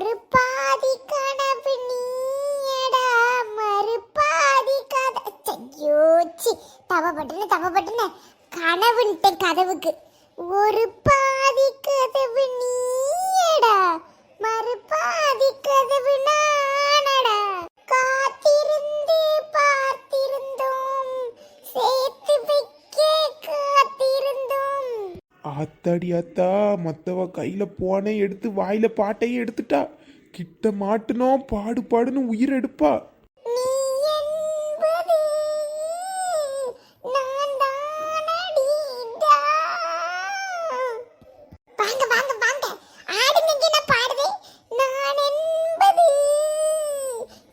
ஒரு பாதி கனவு நீடா மறு பாதி கதை ஐயோ சி தவ பட்டுன தவ பட்டுன ஆத்தாடி ஆத்தா மத்தவ கையில போனை எடுத்து வாயில பாட்டையும் எடுத்துட்டா கிட்ட மாட்டுனோம் பாடு பாடுன்னு உயிர் எடுப்பா. நீ என்பது நான் தானடிடா. வாங்க வாங்க வாங்க. ஆடுங்க இங்க நான் பாடுவேன் நான் என்பது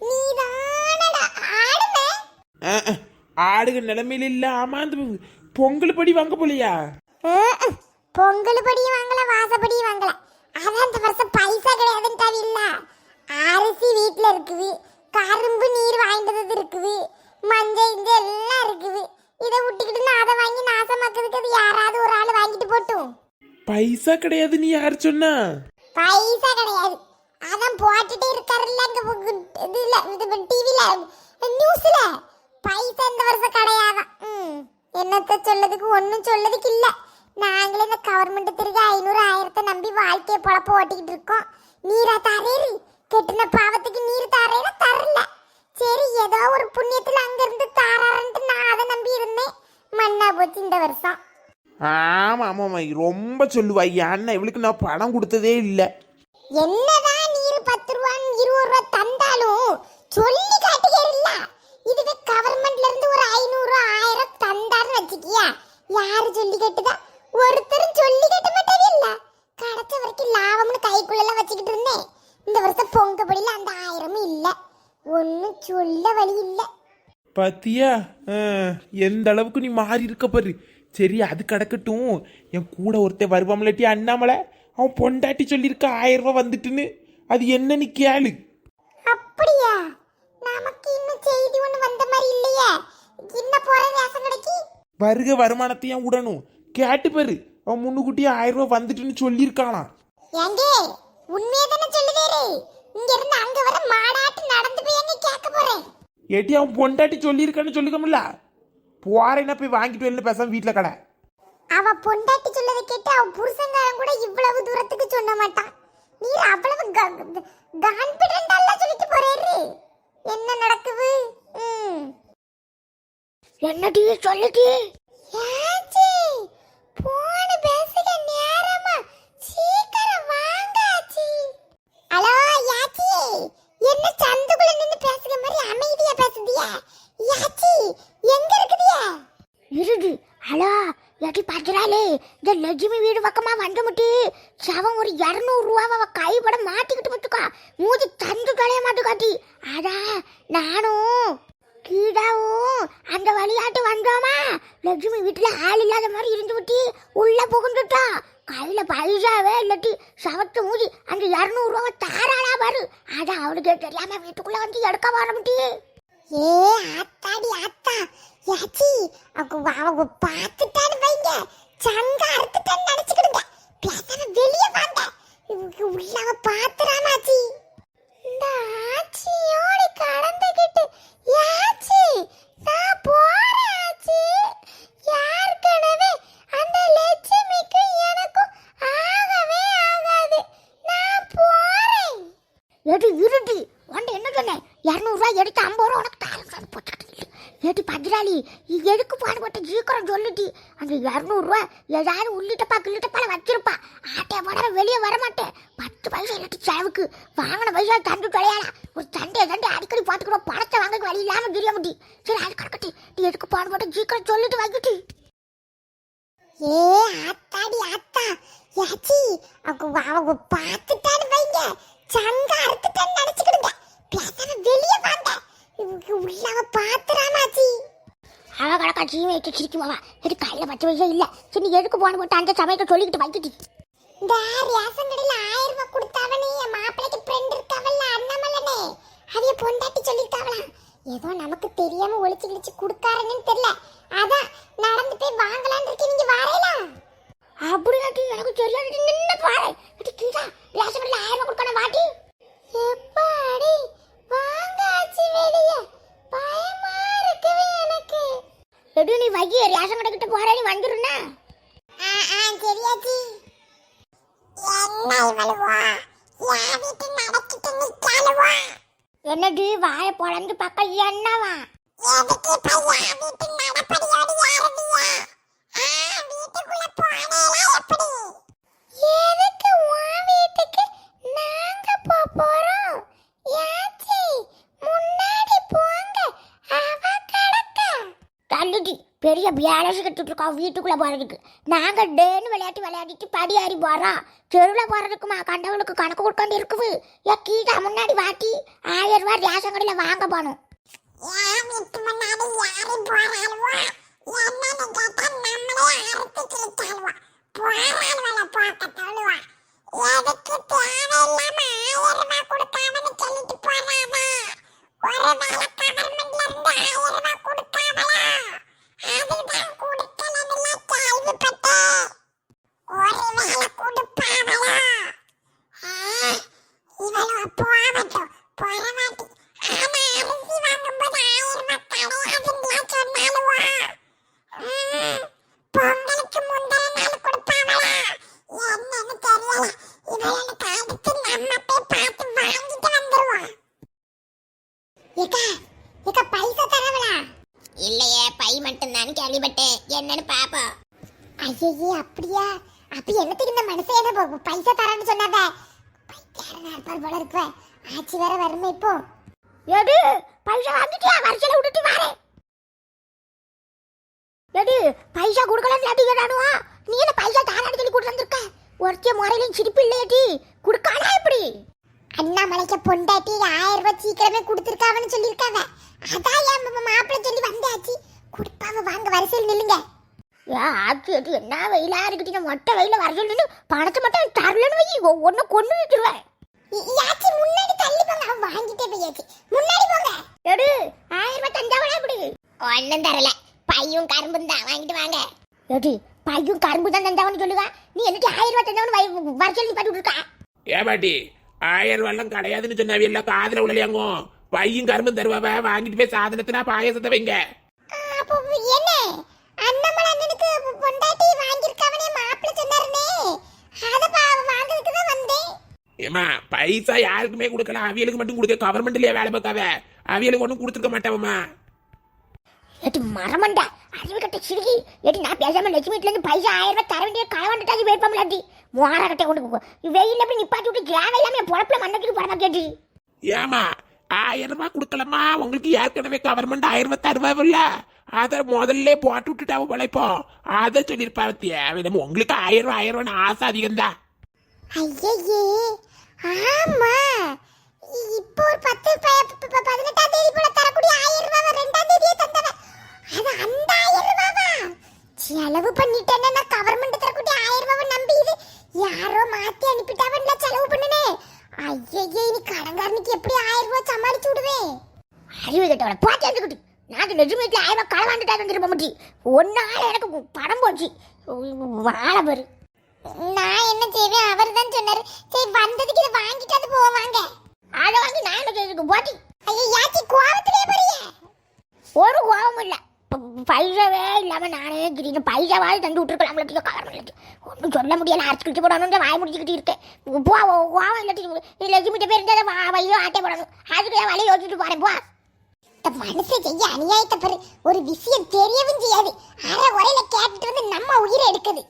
நீதானடா ஆடுவேன் அஹ், அஹ், ஆடுக நிலைமையில இல்ல ஆமா அந்த பொங்கல் படி வாங்க போலையா? பொங்கல் படியும் வாங்கல வாசப்படியும் வாங்கல. அதான் இந்த வருஷம் பைசா கிடையாதுன்னு இல்ல அரிசி வீட்ல இருக்குது கரும்பு நீர் வாங்கிட்டது இருக்குது மஞ்சள் இந்த எல்லாம் இருக்குது. இதை விட்டுக்கிட்டு நான் அதை வாங்கி நாசமாக்குறதுக்கு அது யாராவது ஒரு ஆள் வாங்கிட்டு போட்டும். பைசா கிடையாது நீ யார் சொன்னா? பைசா கிடையாது. அதான் போட்டுட்டே இருக்காருல்ல அங்க பு- இதுல இது டிவில நியூஸ்ல பைசா இந்த வருஷம் கிடையாதான் என்னத்த சொல்லதுக்கு ஒன்றும் சொல்லதுக்கு இல்ல. நாங்களே இந்த கவர்மெண்ட் திருக ஐநூறு ஆயிரத்தை நம்பி வாழ்க்கையை பொழப்ப ஓட்டிக்கிட்டு இருக்கோம். நீரா தாரேரு கெட்டின பாவத்துக்கு நீர் தாரேன்னு தரல. சரி ஏதோ ஒரு புண்ணியத்துல அங்க இருந்து தாராரன்ட்டு நான் அதை நம்பி இருந்தேன். மண்ணா போச்சு இந்த வருஷம். ஆமா ஆமா ஆமா. ரொம்ப சொல்லுவா இவளுக்கு நான் பணம் கொடுத்ததே இல்ல. என்னதான் நீர் பத்து ரூபா இருபது ரூபா தந்தாலும் சொல்லி காட்டுகிறல்ல இதுவே கவர்மெண்ட்ல இருந்து ஒரு ஐநூறு ஆயிரம் தந்தான்னு வச்சுக்கியா. யாரு சொல்லி கேட்டுதா? ஒருத்தரும் சொல்லி கேட்ட மாட்டாவே இல்ல. கிடைச்ச வரைக்கும் லாபம்னு கைக்குள்ள வச்சுக்கிட்டு இருந்தேன். இந்த வருஷம் பொங்கப்படியில அந்த ஆயிரமும் இல்ல. ஒன்னும் சொல்ல வழி இல்ல. பாத்தியா? எந்த அளவுக்கு நீ மாறி இருக்க பாரு. சரி அது கிடக்கட்டும். என் கூட ஒருத்தன் வருவாமலாட்டி அண்ணாமலை அவன் பொண்டாட்டி சொல்லியிருக்க ஆயிரம் ரூபாய் வந்துட்டுன்னு. அது என்ன நீ கேளு. அப்படியா? நமக்கு இன்னும் செய்தி ஒண்ணு வந்த மாதிரி இல்லையே. என்ன போற ரேஷன் கடைக்கு? வருக வருமானத்தையும் விடணும் கேட்டு பாரு. அவன் முன்னுக்குட்டியே ஆயிரம் ரூபாய் வந்துட்டுன்னு சொல்லியிருக்கானாம் ஏங்க உண்மையை தானே சொல்லுதேரு இங்க இருந்து அங்க வர மாடாட்டு நடந்து போய் எங்க கேட்க போறேன்? ஏட்டி அவன் பொண்டாட்டி சொல்லியிருக்கான்னு சொல்லிக்கமில்ல போறேன்னா போய் வாங்கிட்டு வரல பேசாம வீட்டில் கடை. அவ பொண்டாட்டி சொல்லதை கேட்டு அவ புருஷங்காரன் கூட இவ்வளவு தூரத்துக்கு சொல்ல மாட்டான். நீர் அவ்வளவு கான்பிடண்டா சொல்லிட்டு போறாரு என்ன நடக்குது? ம். என்னடி சொல்லுடி. யாச்சி போன பேசுக நேரமா. சீக்கிரம் வாங்க ஆச்சி ஹலோ யாச்சி. என்ன சந்துக்குள்ள நின்னு பேசுற மாதிரி அமைதியா பேசுதியா? யாச்சி எங்க இருக்குதியா? இருது ஹலோ எட்டி பத்திராலே இந்த லட்சுமி வீடு பக்கமா வந்து முட்டி சவம் ஒரு இரநூறுவாவை அவ கைப்பட மாட்டிக்கிட்டு முட்டுக்கா மூஞ்சி தந்து தொலைய மாட்டுக்காட்டி. அதான் நானும் கீழாவும் அந்த வழியாட்டு வந்தோமா? லட்சுமி வீட்டில் ஆள் இல்லாத மாதிரி இருந்து விட்டு உள்ளே புகுந்துட்டோம் கையில் பைசாவே இல்லாட்டி சவத்து மூடி அந்த இரநூறுவா தாராளா பாரு. அதான் அவளுக்கு தெரியாம வீட்டுக்குள்ளே வந்து எடுக்க வர ஏ ஆத்தாடி ஆத்தா. யாச்சி அவங்க அவங்க பார்த்துட்டான்னு வைங்க. சங்க அறுத்துட்டான்னு நினச்சிக்கிடுங்க. பேசாம வெளியே வாங்க. இவங்க உள்ளவ பார்த்துறாமாச்சி இந்த ஆச்சி கடந்துகிட்டு யாச்சி நான் போறேன் ஆச்சி ஏற்கனவே அந்த லட்சுமிக்கு எனக்கும் ஆகவே ஆகாது நான் போறேன் ஏடி இருடி என்ன சொன்னேன்? இரநூறுவா எடுத்து ஐம்பது ரூபா உனக்கு தாரம் போட்டுக்கிட்டு. ஏடி பத்ராளி எதுக்கு பாடுபட்ட சீக்கிரம் சொல்லிட்டி? அந்த இரநூறுவா ஏதாவது உள்ளிட்டப்பா கிள்ளிட்டப்பால வச்சிருப்பா. ஆட்டை போட வெளியே வர மாட்டேன் பத்து பைசா இல்லாட்டி செலவுக்கு. வாங்கின பைசா தண்டு தொலையாடா ஒரு சண்டையை தண்டை அடிக்கடி பார்த்துக்கிறோம் பணத்தை வாங்க வழி இல்லாமல் தெரிய முடி சரி அது கிடக்கட்டி நீ எதுக்கு பாடுபட்ட சீக்கிரம் சொல்லிட்டு வாங்கிட்டு ஏ ஆத்தாடி ஆத்தா. யாச்சி அவங்க அவங்க பார்த்துட்டான்னு வைங்க. சங்க அறுத்துட்டான்னு நினைச்சுக்கிடுங்க பேசாம வெளியே வாங்க. இவங்க உள்ள அவ பாத்துறாமாச்சி அவ கடக்கா சீமை வச்சு சிரிக்கும் மாவா இது கையில் பத்து பைசா இல்லை. சரி எதுக்கு போன போட்டு அந்த சமயத்தை சொல்லிக்கிட்டு வாங்கிட்டு இந்த ரேஷன் கடையில ஆயிரம் ரூபாய் கொடுத்தாவனே. என் மாப்பிள்ளைக்கு ஃப்ரெண்ட் இருக்காவல்ல அண்ணாமல்லனே அதைய பொண்டாட்டி சொல்லிட்டாவலாம். ஏதோ நமக்கு தெரியாம ஒளிச்சு கிழிச்சு கொடுக்காருன்னு தெரியல. அதான் நடந்து போய் வாங்கலாம்னு இருக்கேன். நீங்க வரையலாம் அப்படியாட்டி எனக்கு தெரியாது நின்று பாரு. இது கீழே ரேஷன் கடையில் ஆயிரம் ரூபாய் பெரியாச்சி என்ன இவளுவா யாவிட்டு நடக்கிட்டு நிக்காளுவா என்னடி வாய பொழந்து பக்கம் என்னவா? எதுக்கு பெரிய பேலன்ஸ் கட்டிட்டு இருக்கோம் வீட்டுக்குள்ள போறதுக்கு. நாங்க டேன்னு விளையாட்டு விளையாடிட்டு படி ஏறி போறோம் தெருவில் போகிறதுக்குமா கண்டவனுக்கு கணக்கு கொடுக்காண்டு இருக்குது. ஏன் கீழே முன்னாடி வாட்டி ஆயிரம் ரூபா ரேஷன் கடையில் வாங்க போகணும் எதுக்கு தேவையில்லாம ஆயிரம் ரூபாய் கொடுக்காமன்னு சொல்லிட்டு ஒரு வேளை கவர்மெண்ட்ல இருந்து ஆயிரம் ரூபாய் கொடுக்காமலா அதுதான் கொடுக்கலன்னு கேள்விப்பட்டேன் ஒரு வேளை கொடுப்பாங்களா இவளோ போகட்டும் போறமாட்டி ஆமா அரிசி வாங்கும்போது ஆயிரம் ரூபாய் கிடையாதுன்னு சொன்னாலுவா பொங்கலுக்கு முந்தின நாள் கொடுப்பாங்களா என்னன்னு தெரியல இவளுக்கு அடுத்து நம்ம போய் பார்த்து வாங்கிட்டு வந்துருவோம் ஏக்கா ஏக்கா பைசா தரவளா இல்லையே பை மட்டும்தான் கேள்விப்பட்டேன். என்னன்னு பாப்போம் ஐயே அப்படியா? அப்ப என்னத்துக்கு இந்த மனுஷன் என்ன ப- பைசா தரேன்னு சொன்னாத? பைத்தியாரனா இருப்பார் போல இருக்கு. ஆச்சி வேற வருமே இப்போ எடு பைசா வாங்கிட்டியா வரிசையில விட்டுட்டு வரேன் எடு பைசா கொடுக்கலாம் இல்லாட்டி கேட்டானுவா? நீ என்ன பைசா தாராடி சொல்லி கொடுத்து வந்திருக்க? ஒருத்திய முறையிலும் சிரிப்பு இல்லையாட்டி கொடுக்காடா எப்படி? அண்ணாமலைக்கு பொண்டாட்டி ஆயிரம் ரூபாய் சீக்கிரமே கொடுத்துருக்காவன்னு சொல்லியிருக்காவ. அதான் என் மாப்பிள்ளை சொல்லி வந்தாச்சு. கொடுப்பாவ வாங்க வரிசையில் நில்லுங்க. ஏ ஆச்சு அது என்ன வெயிலா இருக்குட்டு மொட்டை வெயில வர சொல்லி பணத்தை மட்டும் தரலன்னு வை. ஒன்னு கொண்டு வச்சிருவேன். இ- யாச்சி முன்னாடி தள்ளி போங்க. வாங்கிட்டே போயாச்சு முன்னாடி போங்க. எடு ஆயிரம் ரூபாய் தந்தாவளா எப்படி? ஒன்னும் தரல. பையும் கரும்பும் தான். வாங்கிட்டு வாங்க. எடு பையும் கரும்பு தான் தந்தாவன்னு சொல்லுவா. நீ என்னட்டு ஆயிரம் ரூபாய் தந்தாவன்னு வர சொல்லி பாட்டு இருக்கா ஏ பாட்டி ஆயிரம் ரூபாய்லாம் கிடையாதுன்னு சொன்னாவி எல்லாம் காதுல உடலையாங்கோ பையும் கரும்பும் தருவாவ. வாங்கிட்டு போய் சாதனத்தினா பாயசத்தை வைங்க. என்ன? அண்ணாமலை அண்ணனுக்கு பொண்டாட்டி வாங்கியிருக்காவனே மாப்பிள்ளை சொன்னாருனே. அதை பா வாங்குறதுக்கு தான் வந்தேன். ஏமா பைசா யாருக்குமே கொடுக்கல. அவியலுக்கு மட்டும் கொடுக்க கவர்மெண்ட்லயே வேலை பார்க்காவ அவியலுக்கு ஒன்றும் கொடுத்துருக்க மாட்டாவம்மா. எட்டு மரமண்டா அறிவு கட்ட சிறுகி. எட்டு நான் பேசாம லட்சுமி வீட்டுல பைசா ஆயிரம் ரூபாய் தர வேண்டிய காலவாண்டாச்சு வெயிட் பண்ணலாட்டி மோர கட்டை கொண்டு போ. வெயில்ல அப்படி நிப்பாட்டி விட்டு தேவை இல்லாம என் பொழப்புல மண்ணத்துக்கு போட கேட்டு. ஏமா ஆயிரம் ரூபாய் கொடுக்கலாமா உங்களுக்கு ஏற்கனவே கவர்மெண்ட் ஆயிரம் ரூபாய் தருவாவில்ல அதை முதல்ல போட்டு விட்டுட்டாவ உழைப்போம் அதை சொல்லியிருப்பா தேவையில்லாம உங்களுக்கு ஆயிரம் ரூபாய் ஆயிரம் ரூபாய் ஆசை அதிகம்தான். ஐயே ஆமா. இப்போ ஒரு பத்து பதினெட்டாம் தேதி போல தரக்கூடிய ஆயிரம் ரூபாய் ரெண்டாம் தேதியே தந்தவன் அது அந்த ஆயிரம் ரூபாவா? செலவு பண்ணிட்டேன்னு நான் கவர்மெண்ட் தரக்கூடிய ஆயிரம் ரூபாவை நம்பி இது யாரோ மாத்தி அனுப்பிட்டாவன்னு நான் செலவு பண்ணுனே ஐயே இனி கடன்காரனுக்கு எப்படி ஆயிரம் ரூபாய் சமாளிச்சு விடுவேன் அறிவு கட்டவள போச்சு வந்துக்கிட்டு நான் லட்சுமி வீட்டுல ஆயிரம் ரூபாய் களவாண்டுட்டா வந்துருப்ப முட்டி ஒன்னால எனக்கு படம் போச்சு. வாழ பாரு. நான் என்ன செய்வேன்? அவர் தான் சொன்னார். சரி வந்ததுக்கு இதை வாங்கிட்டு அது போவாங்க அதை வாங்கி நான் என்ன செய்யறதுக்கு போட்டி. ஐயோ யாச்சி கோபத்திலே போறியே ஒரு கோபமும் இல்லை. பைசாவே இல்லாமல் நானே திடீர்னு பைசாவாவது தந்து விட்டுருக்கலாம் இல்லை ஒன்றும் சொல்ல முடியல. அரைச்சி கிழிச்சு போடணும் வாய் முடிச்சுக்கிட்டு இருக்கேன். போ கோவம் இல்லாட்டி லட்சுமிட்ட பேர் இருந்தால் வையோ ஆட்டே போடணும். அதுக்கு நான் யோசிச்சுட்டு போகிறேன் போ. இந்த மனுஷன் செய்ய அநியாயத்தை பெரு. ஒரு விஷயம் தெரியவும் செய்யாது. அரை உரையில கேட்டுட்டு வந்து நம்ம உயிரை எடுக்குது.